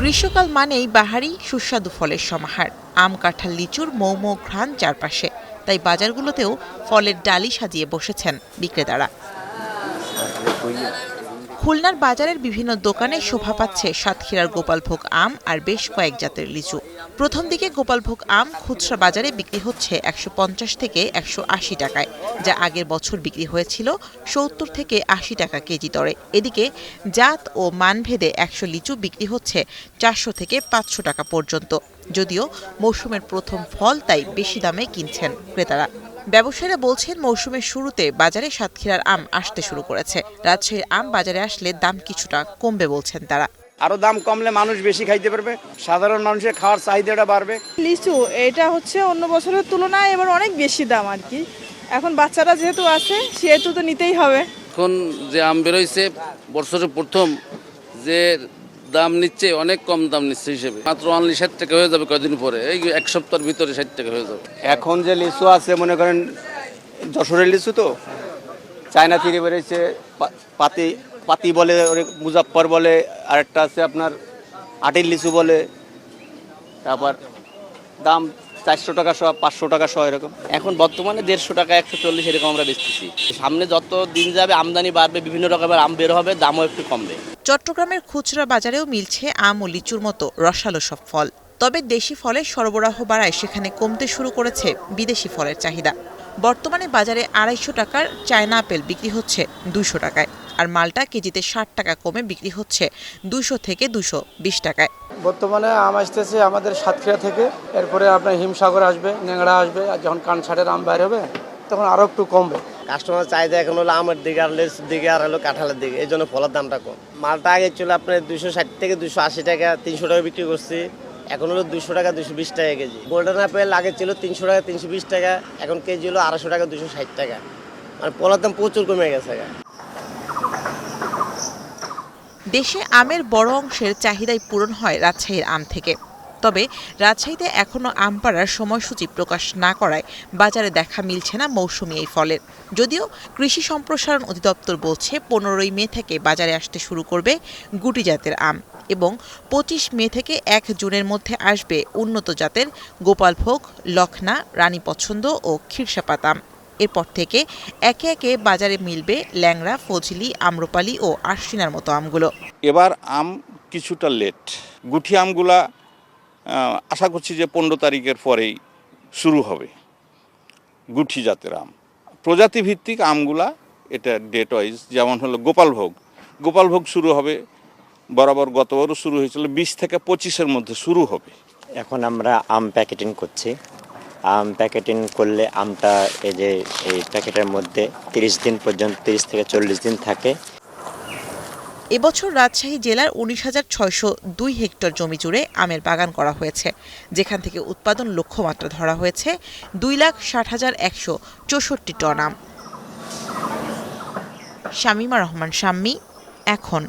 গ্রীষ্মকাল মানেই বাহারি সুস্বাদু ফলের সমাহার। আম, কাঁঠাল, লিচুর মৌ মৌ ঘ্রাণ চারপাশে। তাই বাজারগুলোতেও ফলের ডালি সাজিয়ে বসেছেন বিক্রেতারা। খুলনার বাজারের বিভিন্ন দোকানে শোভা পাচ্ছে সাতক্ষীরার গোপালভোগ আম আর বেশ কয়েক জাতের লিচু। প্রথম দিকে গোপালভোগ আম খুচরা বাজারে বিক্রি হচ্ছে একশো পঞ্চাশ থেকে একশো আশি টাকায়, যা আগের বছর বিক্রি হয়েছিল সত্তর থেকে আশি টাকা কেজি দরে। এদিকে জাত ও মানভেদে একশো লিচু বিক্রি হচ্ছে চারশো থেকে পাঁচশো টাকা পর্যন্ত, যদিও মৌসুমের প্রথম ফল তাই বেশি দামে কিনছেন ক্রেতারা। ব্যবসায়ীরা বলছেন, মৌসুমের শুরুতে বাজারে সাতক্ষীরার আম আসতে শুরু করেছে। রাজশাহীর আম বাজারে আসলে দাম কিছুটা কমবে বলছেন তারা। আরও দাম কমলে মানুষ বেশি খাইতে পারবে সাধারণ মানুষের খাওয়ার চাহিদাটা বাড়বে। লিচু এটা হচ্ছে অন্য বছরের তুলনায় এবার অনেক বেশি দাম আর কি। এখন বাচ্চারা যেহেতু আছে সেহেতু তো নিতেই হবে। এখন যে আম বেরোইছে বছরের প্রথম যে দাম নিচ্ছে অনেক কম দাম নিচ্ছে হিসেবে। মাত্র অনলি ষাট টাকা হয়ে যাবে কয়দিন পরে এই এক সপ্তাহের ভিতরে ষাট টাকা হয়ে যাবে। এখন যে লিচু আছে মনে করেন যশোরের লিচু তো চায়না থেকে বেরিয়েছে পা- পাতি পাতি বলে মুজাফর বলে, আরেকটা আছে আপনার আটির লিচু বলে, তারপর দাম চারশো টাকা সহ, পাঁচশো টাকা সহ এরকম। এখন বর্তমানে দেড়শো টাকা, একশো চল্লিশ এরকম আমরা বেচতেছি। সামনে যত দিন যাবে, আমদানি বাড়বে, বিভিন্ন রকমের আম বের হবে, দামও একটু কমবে। চট্টগ্রামের খুচরা বাজারেও মিলছে আম ও লিচুর মতো রসালো সব ফল। তবে দেশি ফলের সরবরাহ বাড়ায় সেখানে কমতে শুরু করেছে বিদেশি ফলের চাহিদা। বর্তমানে বাজারে আড়াইশো টাকার চায়না আপেল বিক্রি হচ্ছে দুশো টাকায়। আর মালটা কেজিতে ষাট টাকা কমে বিক্রি হচ্ছে দুশো থেকে দুশো বিশ টাকায়। বর্তমানে আম আসতেছে আমাদের সাতক্ষীরা থেকে। এরপরে আপনার হিমসাগর আসবে ন্যাংড়া আসবে আর যখন কানছাটের আম বাইর হবে তখন আরও একটু কমবে। কাস্টমার চাহিদা এখন হলো আমের দিকে আর লেস দিকে আর হলো কাঁঠালের দিকে এই জন্য ফলের দামটা কম। মালটা আগে ছিল আপনার দুশো ষাট থেকে দুশো আশি টাকা তিনশো টাকা বিক্রি করছি। এখন হলো দুশো টাকা দুশো বিশ টাকা কেজি। গোল্ডেন আপেল আগে ছিল তিনশো টাকা তিনশো বিশ টাকা এখন কেজি হলো আড়াইশো টাকা দুশো ষাট টাকা। মানে ফলের দাম প্রচুর কমে গেছে। দেশে আমের বড় অংশের চাহিদাই পূরণ হয় রাজশাহীর আম থেকে। তবে রাজশাহীতে এখনও আম পাড়ার সময়সূচি প্রকাশ না করায় বাজারে দেখা মিলছে না মৌসুমি এই ফলের। যদিও কৃষি সম্প্রসারণ অধিদপ্তর বলছে পনেরোই মে থেকে বাজারে আসতে শুরু করবে গুটি জাতের আম এবং পঁচিশ মে থেকে এক জুনের মধ্যে আসবে উন্নত জাতের গোপালভোগ, লখনা রানী পছন্দ ও ক্ষীরসাপাত এরপর থেকে একে একে বাজারে মিলবে ল্যাংড়া ফজলি আম্রপালি ও আরশিনার মতো আমগুলো। এবার আম কিছুটা লেট গুঠি আমগুলা আশা করছি যে পনেরো তারিখের পরেই শুরু হবে গুঠি জাতের আম। প্রজাতি ভিত্তিক আমগুলা এটা ডেট ওয়াইজ যেমন হলো গোপালভোগ। গোপালভোগ শুরু হবে বরাবর গতবারও শুরু হয়েছিল বিশ থেকে পঁচিশের মধ্যে শুরু হবে। এখন আমরা আম প্যাকেটিং করছি। আম প্যাকেটিং করলে আমটা এই যে, এই প্যাকেটের মধ্যে তিরিশ দিন পর্যন্ত, তিরিশ থেকে চল্লিশ দিন থাকে। এবছর রাজশাহী জেলার উনিশ হাজার ছয়শো দুই হেক্টর জমি জুড়ে আমের বাগান করা হয়েছে। যেখান থেকে উৎপাদন লক্ষ্যমাত্রা ধরা হয়েছে দুই লাখ ষাট হাজার একশো চৌষট্টি টন আম। শামীমা রহমান, শাম্মী, এখন